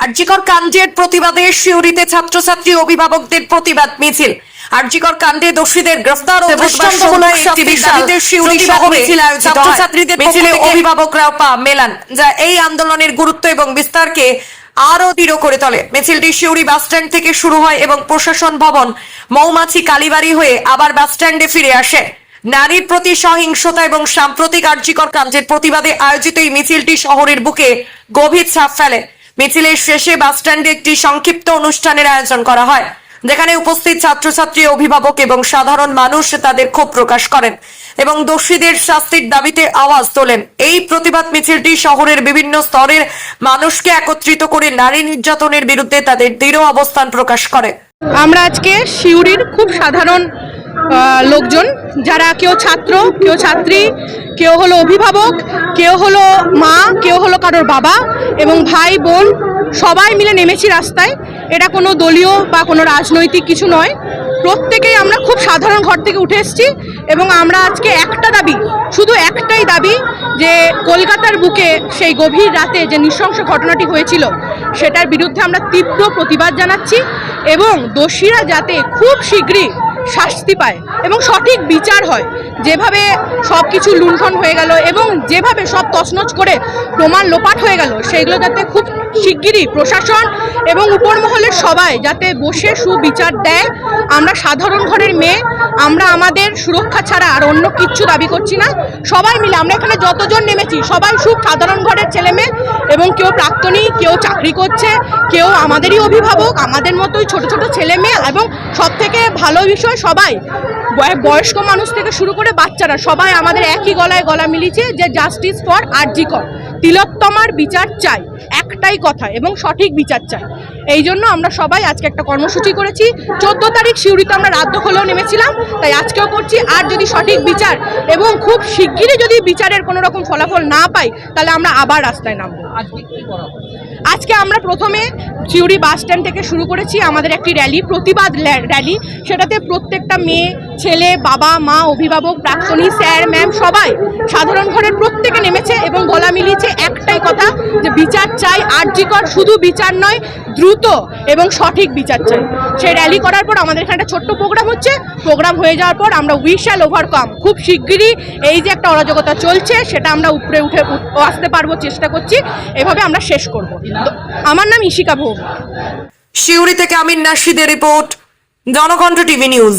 আরজিকর কাণ্ডের প্রতিবাদে শিউরিতে ছাত্রছাত্রী অভিভাবকদের প্রতিবাদ মিছিল। আরজিকর কাণ্ডে দোষীদের গ্রেফতার ও ছাত্রছাত্রীদের মিছিলে অভিভাবকরাও পা মেলান যা এই আন্দোলনের গুরুত্ব এবং বিস্তারকে আরও দৃঢ় করে তোলে। মিছিলটি শিউরি বাস স্ট্যান্ড থেকে শুরু হয় এবং প্রশাসন ভবন মৌমাছি কালীবাড়ি হয়ে আবার বাস স্ট্যান্ডে ফিরে আসে। নারীর প্রতি সহিংসতা এবং সাম্প্রতিক আর্যিকর কাণ্ডের প্রতিবাদে আয়োজিত এই মিছিলটি শহরের বুকে গভীর ছাপ ফেলে। মিছিলের শেষে বাসস্ট্যান্ডে একটি সংক্ষিপ্ত অনুষ্ঠানের আয়োজন করা হয়। যেখানে উপস্থিত ছাত্রছাত্রী, অভিভাবক এবং সাধারণ মানুষ তাদের ক্ষোভ প্রকাশ করেন এবং দোষীদের শাস্তির দাবিতে আওয়াজ তোলেন। এই প্রতিবাদ মিছিলটি শহরের বিভিন্ন স্তরের মানুষকে একত্রিত করে নারী নির্যাতনের বিরুদ্ধে তাদের দৃঢ় অবস্থান প্রকাশ করে। আমরা আজকে শিউরির খুব সাধারণ লোকজন, যারা কেউ ছাত্র, কেউ ছাত্রী, কেউ হলো অভিভাবক, কেউ হলো মা, কেউ হলো কারোর বাবা এবং ভাই, বোন, সবাই মিলে নেমেছি রাস্তায়। এটা কোনো দলীয় বা কোনো রাজনৈতিক কিছু নয়। প্রত্যেকেই আমরা খুব সাধারণ ঘর থেকে উঠে এসেছি এবং আমরা আজকে একটা দাবি, শুধু একটাই দাবি যে কলকাতার বুকে সেই গভীর রাতে যে নৃশংস ঘটনাটি হয়েছিল, সেটার বিরুদ্ধে আমরা তীব্র প্রতিবাদ জানাচ্ছি এবং দোষীরা যাতে খুব শীঘ্রই শাস্তি পায় এবং সঠিক বিচার হয়। যেভাবে সব কিছু লুণ্ঠন হয়ে গেল এবং যেভাবে সব তছনছ করে প্রমাণ লোপাট হয়ে গেল সেইগুলো যাতে খুব শিগগিরই প্রশাসন এবং উপর মহলের সবাই যাতে বসে সুবিচার দেয়। আমরা সাধারণ ঘরের মেয়ে, আমরা আমাদের সুরক্ষা ছাড়া আর অন্য কিচ্ছু দাবি করছি না। সবাই মিলে, আমরা এখানে যতজন নেমেছি, সবাই সুখ সাধারণ ঘরের ছেলে মেয়ে এবং কেউ প্রাক্তনী, কেউ চাকরি করছে, কেউ আমাদেরই অভিভাবক, আমাদের মতোই ছোট ছোট ছেলে মেয়ে এবং সব থেকে ভালো বিষয় সবাই বয়স্ক মানুষ থেকে শুরু করে বাচ্চারা সবাই আমাদের একই গলায় গলা মিলিয়েছে যে জাস্টিস ফর আরজিকর তিলোত্তমার বিচার চাই একটাই কথা এবং সঠিক বিচার চাই। এই জন্য আমরা সবাই আজকে একটা কর্মসূচি করেছি। চোদ্দ তারিখ সিউড়িতে আমরা রাত দখলেও নেমেছিলাম তাই আজকেও করছি। আর যদি সঠিক বিচার এবং খুব শিগগিরই যদি বিচারের কোনো রকম ফলাফল না পাই তাহলে আমরা আবার রাস্তায় নামবো। আজকে আমরা প্রথমে চিউড়ি বাস স্ট্যান্ড থেকে শুরু করেছি। আমাদের একটি র্যালি প্রতিবাদ র্যালি সেটাতে প্রত্যেকটা মেয়ে, ছেলে, বাবা, মা, অভিভাবক, প্রাক্তনী, স্যার, ম্যাম, সবাই সাধারণ ঘরের প্রত্যেকে নেমেছে এবং গলা মিলিয়েছে একটাই কথা, যে বিচার চাই আর্যিকর, শুধু বিচার নয়, দ্রুত এবং সঠিক বিচার চাই। সেই র্যালি করার পর আমাদের এখানে একটা ছোট্ট প্রোগ্রাম হচ্ছে। প্রোগ্রাম হয়ে যাওয়ার পর আমরা উই শ্যাল ওভারকাম খুব শিগগিরই এই যে একটা অরাজকতা চলছে, সেটা আমরা উপরে উঠে আসতে পারব, চেষ্টা করছি। এভাবে আমরা শেষ করব। আমার নাম ইশিকা ভৌমিক। শিউরি থেকে আমির নাশিদের রিপোর্ট। Janakantha TV news